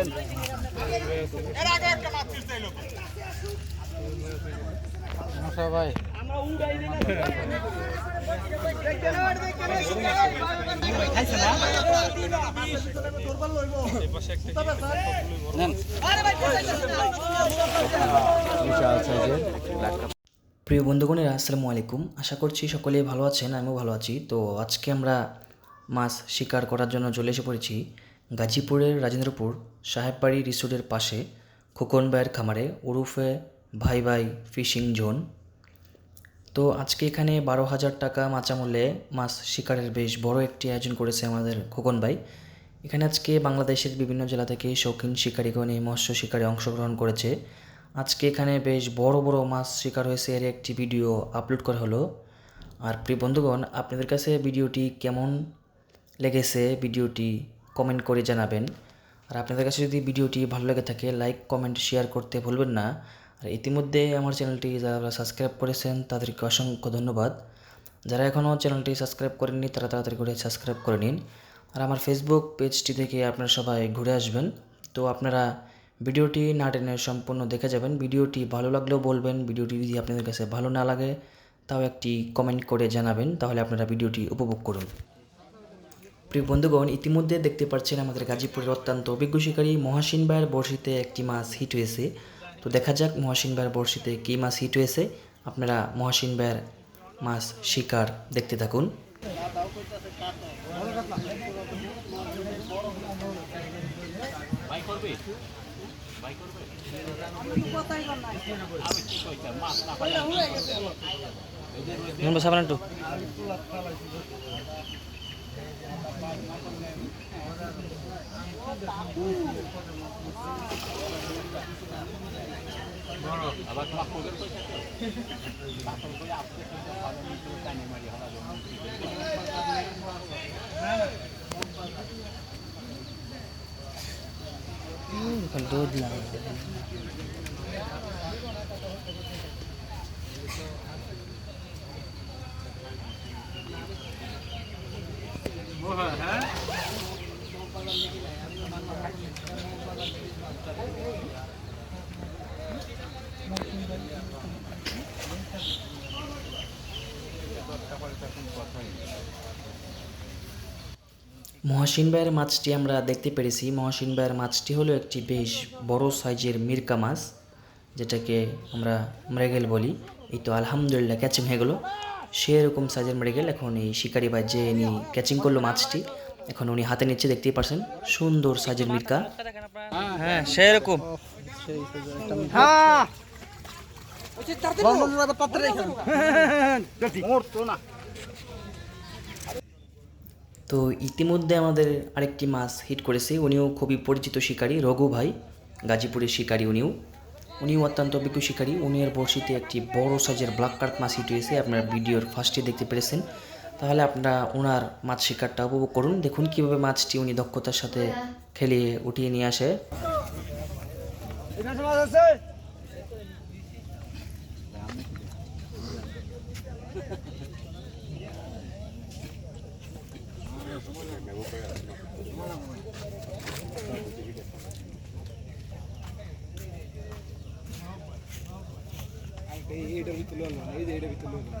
নেন প্রিয় বন্ধুগণেরা, আসসালামু আলাইকুম। আশা করছি সকলেই ভালো আছেন, আমিও ভালো আছি। তো আজকে আমরা মাছ শিকার করার জন্য চলে এসে পড়েছি। গাজীপুরের রাজেন্দ্রপুর সাহেববাড়ি রিসোর্টের পাশে খোকন ভাইয়ের খামারে ওরুফে ভাই ভাই ফিশিং জোন। তো আজকে এখানে বারো হাজার টাকা মাচা মূল্যে মাছ শিকারের বেশ বড় একটি আয়োজন করেছে আমাদের খোকন ভাই। এখানে আজকে বাংলাদেশের বিভিন্ন জেলা থেকে শৌখিন শিকারীগণ এই মৎস্য শিকারে অংশগ্রহণ করেছে। আজকে এখানে বেশ বড় বড় মাছ শিকার হয়েছে এর একটি ভিডিও আপলোড করা হলো। আর প্রিয় বন্ধুগণ, আপনাদের কাছে ভিডিওটি কেমন লেগেছে? ভিডিওটি কমেন্ট করে জানাবেন। আর আপনাদের কাছে যদি ভিডিওটি ভালো লেগে থাকে লাইক কমেন্ট শেয়ার করতে ভুলবেন না। আর ইতিমধ্যে আমার চ্যানেলটি যারা সাবস্ক্রাইব করেছেন, তাদেরকে অসংখ্য ধন্যবাদ। যারা এখনও চ্যানেলটি সাবস্ক্রাইব করেননি, তারা তাড়াতাড়ি করে সাবস্ক্রাইব করে নিন। আর আমার ফেসবুক পেজটি থেকে আপনারা সবাই ঘুরে আসবেন। তো আপনারা ভিডিওটি না টেনে সম্পূর্ণ দেখে যাবেন। ভিডিওটি ভালো লাগলেও বলবেন, ভিডিওটি যদি আপনাদের কাছে ভালো না লাগে, তাও একটি কমেন্ট করে জানাবেন, তাহলে আপনারা ভিডিওটি উপভোগ করুন। প্রিয় বন্ধুগণ ইতিমধ্যে দেখতে পাচ্ছেন আমাদের গাজীপুরের অত্যন্ত অভিজ্ঞ শিকারী মহাসিন ভাইয়ের বড়শিতে একটি মাছ হিট হয়েছে। তো দেখা যাক মহাসিন ভাইয়ের বড়শিতে কী মাছ হিট হয়েছে। আপনারা মহাসিন ভাইয়ের মাছ শিকার দেখতে থাকুন। সাবান একটু। দুধ লাগে মহাসিন ভাইয়ের মাছটি আমরা দেখতে পেরেছি। মহাসিন ভাইয়ের মাছটি হলো একটি বেশ বড় সাইজের মির্কা মাছ যেটাকে আমরা মৃগেল বলি। এই তো আলহামদুলিল্লাহ ক্যাচিং হয়ে গেলো। সেরকম সাইজের মৃগেল এখন এই শিকারি ভাই যে ইনি ক্যাচিং করল মাছটি এখন উনি হাতে নিচ্ছে দেখতেই পারছেন। সুন্দর সাইজের মির্কা। হ্যাঁ সেরকম। হ্যাঁ তো ইতিমধ্যে আমাদের আরেকটি মাছ হিট করেছে উনিও খুবই পরিচিত শিকারী রঘু ভাই গাজীপুরের শিকারী উনিও। উনিও অত্যন্ত অভিজ্ঞ শিকারী উনি এর বড়শিতে একটি বড় সাইজের ব্ল্যাক কার্প মাছ হিট হয়েছে আপনার ভিডিওর ফার্স্টে দেখতে পেরেছেন। তাহলে আপনারা ওনার মাছ শিকারটা উপভোগ করুন দেখুন কীভাবে মাছটি উনি দক্ষতার সাথে খেলিয়ে উঠিয়ে নিয়ে আসে। এখানে মাছ আছে এইটার ভিতরে হলো এই যে এইটার ভিতরে হলো না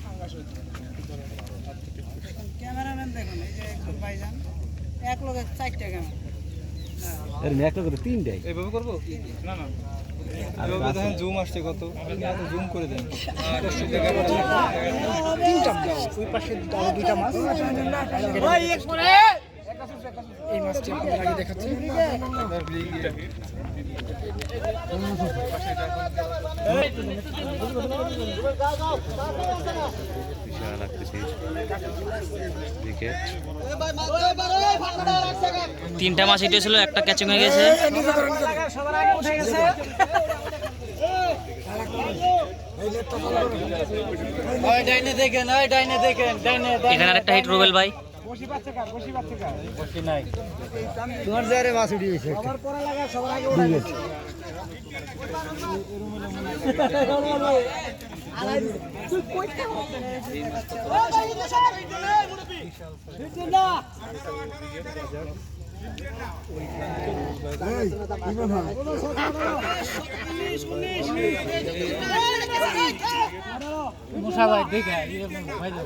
ক্যামেরাম্যান দেখুন এই যে একজন ভাইজান এক লোকের চারটা ক্যামেরা। এর ম্যাক করে তিনটাই। এইভাবে করব? না না। এভাবে দেখেন জুম আসছে কত। জুম করে দেন। তিনটা ওই পাশে দুইটা মাছ এই মাছটি আপনাদের আগে দেখাচ্ছি। তিনটা মাছ হিট হয়েছিল একটা ক্যাচিং হয়ে গেছে। ওই ডাইনে দেখেন ওই ডাইনে দেখেন ডাইনে এখানে আরেকটা হিট রুবেল ভাই বসি নাই। তোমার জায়গায় মাছ উঠে গেছে। মুসা ভাই দেখে ভাই যাব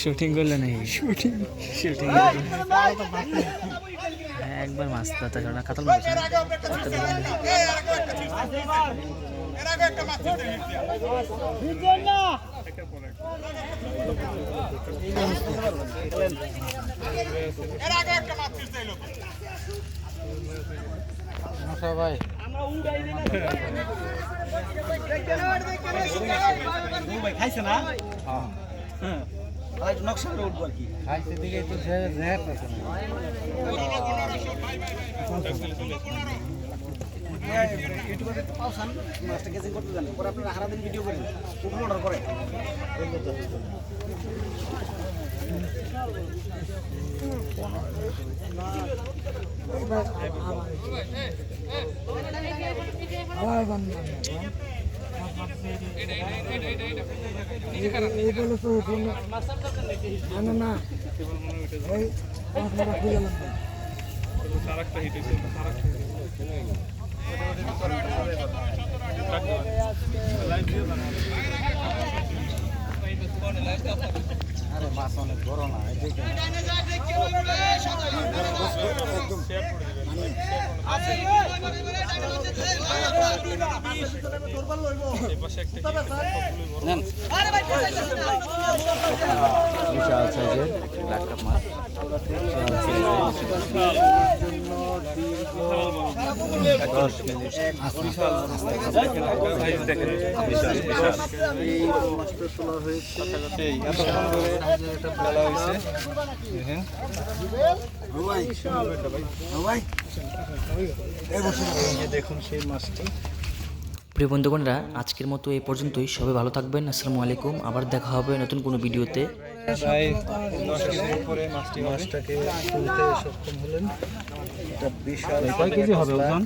শুটিং করলে নাকি? শুটিং শুটিং একবার মাছ দাতা ছড়া কাতল মাছ মুসা ভাই খাইছে না? নকশা করে উঠবো আর কি খাইছে দিকে তো রেট আছে না ইউটিউবে পাওসান মাছটা কেসিং করতে জানেন পরে আপনারা হারা দিন ভিডিও করেন অর্ডার করে আরে মাছ অনেক বড় না বিশাল দেখেন সেই মাছটি প্রিয় বন্ধুগণরা, আজকের মতো এই পর্যন্তই। সবাই ভালো থাকবেন। আসসালামু আলাইকুম। আবার দেখা হবে নতুন কোনো ভিডিওতে। প্রায় দশ কেজির উপরে মাছটি মাছটাকে তুলতে সক্ষম হলেন। এটা বিশাল কয় কেজি হবে ওজন?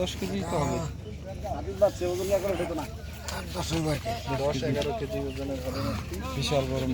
দশ কেজি তো হবে। দশ এগারো কেজি ওজনের হবে বিশাল বড় মাছ।